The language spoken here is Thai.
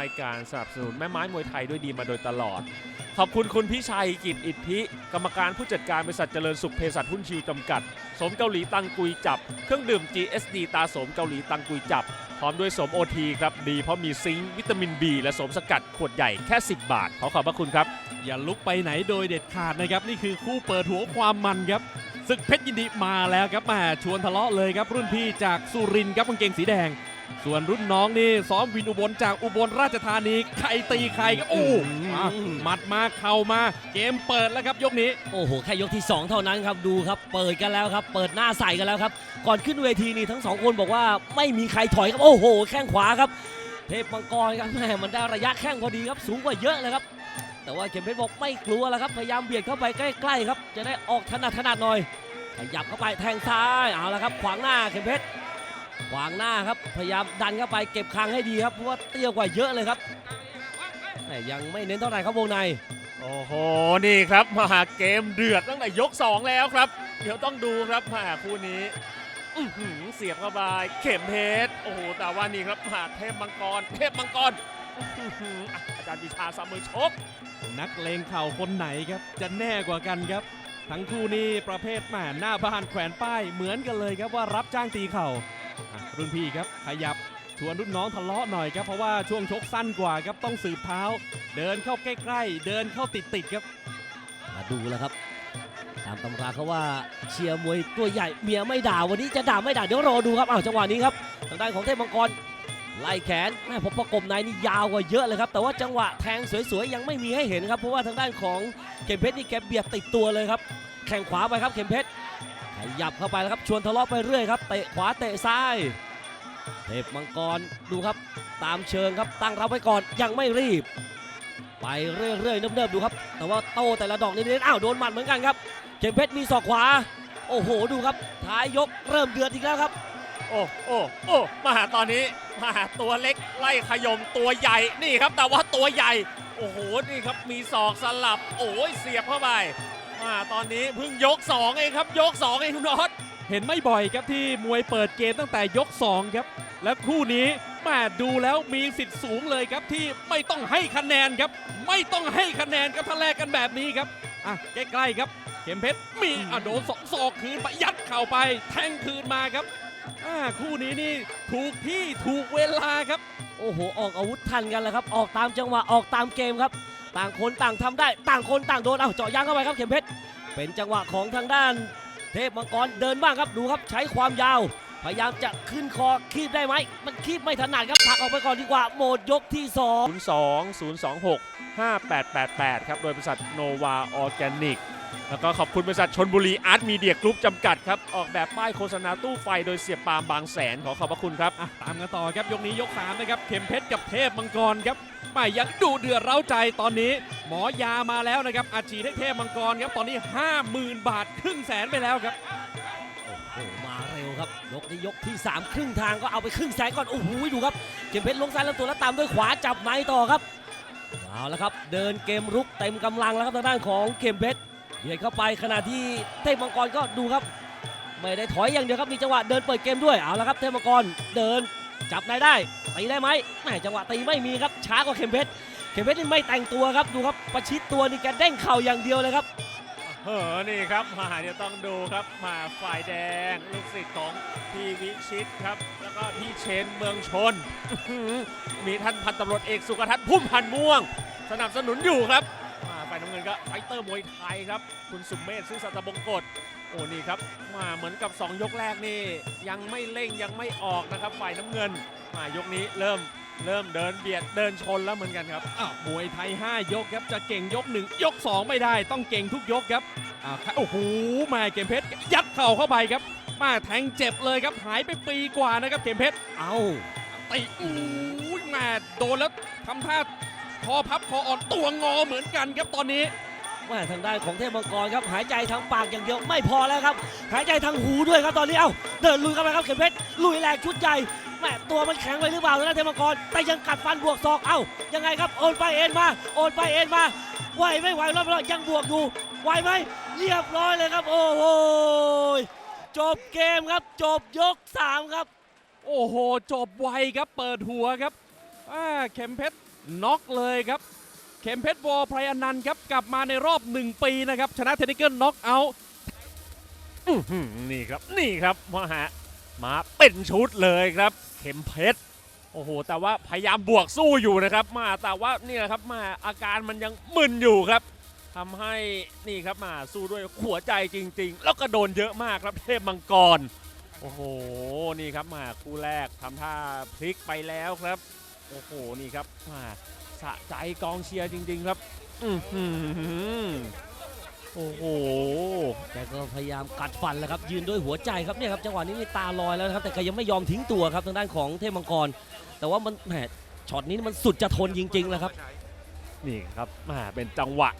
ให้การสนับสนุนแม่ไม้มวยไทยด้วยดีมาโดยตลอด ขอบคุณคุณพิชัยกิจอิทธิ กรรมการผู้จัดการบริษัทเจริญสุขเภสัชหุ้นชิวจำกัด สมเกาหลีตังกุยจับ เครื่องดื่ม GSD ตาสมเกาหลีตังกุยจับ พร้อมด้วยสมโอทีครับ ดีเพราะมีซิงค์วิตามิน B และสมสกัดขวดใหญ่แค่ 10 บาท ขอขอบพระคุณครับ อย่าลุกไปไหนโดยเด็ดขาดนะครับ นี่คือคู่เปิดหัวความมันครับศึกเพชรยินดีมาแล้วครับมาชวนทะเลาะเลยครับรุ่นพี่จากสุรินทร์ครับกางเกงสีแดง ส่วนรุ่นน้องนี่ซ้อมวินอุบลจากอุบลราชธานีใครตีใครครับโอ้โหอะหมัดมาเข่ามาเกมเปิดแล้วครับยกนี้ โอ้โหแค่ยกที่ 2 เท่านั้นครับดูครับ เปิดกันแล้วครับ เปิดหน้าใส่กันแล้วครับ ก่อนขึ้นเวทีนี่ทั้งสองคนบอกว่าไม่มีใครถอยครับโอ้โห แข้งขวาครับ เทพมังกรครับแม่มันได้ระยะแข้งพอดีครับ สูงกว่าเยอะเลยครับ แต่ว่าเข็มเพชรบอกไม่กลัวแล้วครับพยายามเบียดเข้าไปใกล้ๆครับ จะได้ออกถนัดถนัดหน่อยขยับเข้าไปแทงซ้ายเอาละครับ ขวางหน้าเข็มเพชร ขวางหน้าครับพยายามดันเข้าไปเก็บคางให้ดีครับเพราะว่าเตี้ยกว่าเยอะเลยครับแต่ยังไม่เน้นเท่าไหร่ครับวงในโอ้โหนี่ครับมาเกมเดือดตั้งแต่ยก 2 แล้วครับ เดี๋ยวต้องดูครับมาคู่นี้อื้อหือเสียบเข้าไปเข็มเพชรโอ้โหแต่ว่านี่ครับมาเทพมังกร เทพมังกรอื้อหืออะอาจารย์วิชาสามมือชก นักเลงเข่าคนไหนครับ จะแน่กว่ากันครับ ทั้งคู่นี่ประเภทแหม่หน้าบ้านแขวนป้ายเหมือนกันเลยครับว่ารับจ้างตีเข่าอะ รุ่นพี่ครับขยับชวนรุ่นน้องทะเลาะหน่อยครับเพราะว่าช่วงชกสั้นกว่าครับต้องสืบเท้า เดินเข้าใกล้ๆ เดินเข้าติดๆครับ มาดูแล้วครับ ตามตำราเขาว่าเชียร์มวยตัวใหญ่เมียไม่ด่าวันนี้จะด่าไม่ด่าเดี๋ยวรอดูครับอ้าวจังหวะนี้ครับทางด้านของเทพมังกรไล่แขนแม่ผมประกบในนี่ยาวกว่าเยอะเลยครับ แต่ว่าจังหวะแทงสวยๆยังไม่มีให้เห็นครับเพราะว่าทางด้านของเข็มเพชรนี่แกเบียดติดตัวเลยครับแข่งขวาไปครับเข็มเพชร ขยับเข้าไปแล้วครับชวนทะเลาะไปเรื่อยครับเตะขวาเตะซ้ายเทพมังกรดูครับตามเชิงครับตั้งรับไว้ก่อนยังไม่รีบ ไปเรื่อยๆเนิบๆดูครับ แต่ว่าโต้แต่ละดอกนี่เน้นอ้าวโดนหมัดเหมือนกันครับ เข็มเพชรมีศอกขวา โอ้โหดูครับท้ายยกเริ่มเดือดอีกแล้วครับ โอ้โอ้โอ้มาหาตอนนี้มาหาตัวเล็กไล่ขยมตัวใหญ่นี่ครับ แต่ว่าตัวใหญ่ โอ้โหนี่ครับมีศอกสลับ โอ้ยเสียบเข้าไป มาตอนนี้เพิ่งยกสองเองครับ ยกสองเองคุณน็อตเห็นไม่บ่อยครับที่มวยเปิดเกมตั้งแต่ยก 2 ครับ และคู่นี้แม่ดูแล้วมีสิทธิ์สูงเลยครับที่ไม่ต้องให้คะแนนครับ ไม่ต้องให้คะแนนครับถ้าแลกกันแบบนี้ครับอะใกล้ๆครับ เข็มเพชรมีอะโดนสองศอกคืนไปยัดเข่าไป แทงคืนมาครับอ่าคู่นี้นี่ถูกที่ถูกเวลาครับ โอ้โห ออกอาวุธทันกันแล้วครับ ออกตามจังหวะ ออกตามเกมครับ ต่างคนต่างทำได้ ต่างคนต่างโดนเอาเจาะยางเข้าไปครับเข็มเพชรเป็นจังหวะของทางด้าน เทพมังกรเดินบ้างครับดูครับใช้ความยาว พยายามจะขึ้นคอคีบได้ไหมมันคีบไม่ถนัดครับผลักออกไปก่อนดีกว่าโหมดยกที่สอง02 026 5888 ครับโดยบริษัทโนวาออร์แกนิก แล้วก็ขอบคุณบริษัทชนบุรีอาร์ตมีเดียกรุ๊ปจำกัดครับ ออกแบบป้ายโฆษณาตู้ไฟโดยเสียปาล์มบางแสนขอขอบพระคุณครับ อะตามกันต่อครับยกนี้ยก3นะครับเข็มเพชรกับเทพมังกรครับไม่ยังดูเดือดเร้าใจตอนนี้ หมอยามาแล้วนะครับอาชีพให้เทพมังกรครับตอนนี้ 50,000 บาทครึ่งแสนไปแล้วครับโอ้โหมาเร็วครับยกนี้ยกที่ 3 ครึ่งทางก็เอาไปครึ่งแสนก่อน โอ้โหดูครับเข็มเพชรลงซ้ายแล้วตัวแล้วตามด้วยขวาจับในต่อครับเอาละครับ เดินเกมรุกเต็มกำลังแล้วครับทางด้านของเข็มเพชร เบียดเข้าไปขณะที่เทพมังกรก็ดูครับ ไม่ได้ถอยอย่างเดียวครับมีจังหวะเดินเปิดเกมด้วยเอาละครับเทพมังกรเดินจับในได้ตีได้ไหมแหมจังหวะตีไม่มีครับช้ากว่าเข็มเพชรเข็มเพชรนี่ไม่แต่งตัวครับดูครับประชิดตัวนี่แกเด้งเข่าอย่างเดียวเลยครับเออนี่ครับมาเดี๋ยวต้องดูครับมาฝ่ายแดงลูกศิษย์ของพี่วิชิตครับ แล้วก็พี่เชนเมืองชน มีท่านพันตำรวจเอกสุกทัศน์พุ่มพันม่วง สนับสนุนอยู่ครับ ฝ่ายน้ำเงินก็ไฟเตอร์มวยไทยครับ คุณสุมเมธซึ่งสัตบงกฎโอ้นี่ครับมาเหมือนกับ 2 ยกแรกนี่ ยังไม่เร่งยังไม่ออกนะครับ ฝ่ายน้ำเงินมายกนี้เริ่มเริ่มเดินเบียดเดินชนแล้วเหมือนกันครับอ้าวมวยไทย 5 ยกครับจะเก่งยก 1 ยก 2 ไม่ได้ต้องเก่งทุกยกครับอ้าวโอ้โหแมาเกมเพชรยัดเข่าเข้าไปครับ มาแทงเจ็บเลยครับหายไปปีกว่านะครับเกมเพชรเอาตีอู้แม่โดนแล้วทำท่า คอพับคออ่อนตัวงอเหมือนกันครับตอนนี้แม่ทางด้านของเทพมังกรครับหายใจทางปากอย่างเดียวไม่พอแล้วครับ หายใจทางหูด้วยครับตอนนี้เอ้าเดินลุยเข้าไปครับเข็มเพชรลุยแหลกชุดใหญ่แม่ตัวมันแข็งไปหรือเปล่าทางด้านเทพมังกรแต่ยังกัดฟันบวกศอกเอ้ายังไงครับโอนไปเอ็นมาโอนไปเอ็นมาไหวไม่ไหวรอบๆยังบวกอยู่ไหวไหมเรียบร้อยเลยครับ โอ้โหจบเกมครับจบยกสามครับ โอ้โห จบไวครับเปิดหัวครับอ่าเข็มเพชร น็อกเลยครับ เข็มเพชรวอไพรอนันต์ครับ กลับมาในรอบ 1 ปีนะครับ ชนะเทคนิเกิลน็อกเอาท์นี่ครับนี่ครับมาฮะมาเป็นชุดเลยครับ เข็มเพชรโอ้โห แต่ว่าพยายามบวกสู้อยู่นะครับ มาแต่ว่านี่แหละครับมาอาการมันยังมึนอยู่ครับทำให้นี่ครับมาสู้ด้วยหัวใจจริง ๆ แล้วก็โดนเยอะมากครับเทพมังกรโอ้โห นี่ครับมาคู่แรกทำท่าพลิกไปแล้วครับ โอ้โห นี่ครับสะใจกองเชียร์จริง ๆ ครับอโอ้โห แต่ก็พยายามกัดฟันแล้วครับ ยืนด้วยหัวใจครับเนี่ยครับจังหวะนี้นี่ตาลอยแล้วครับ แต่ก็ยังไม่ยอมทิ้งตัวครับทางด้านของเทพมังกร แต่ว่ามันแหมช็อตนี้มันสุดจะทนจริงๆแล้วครับ นี่ครับมาเป็นจังหวะ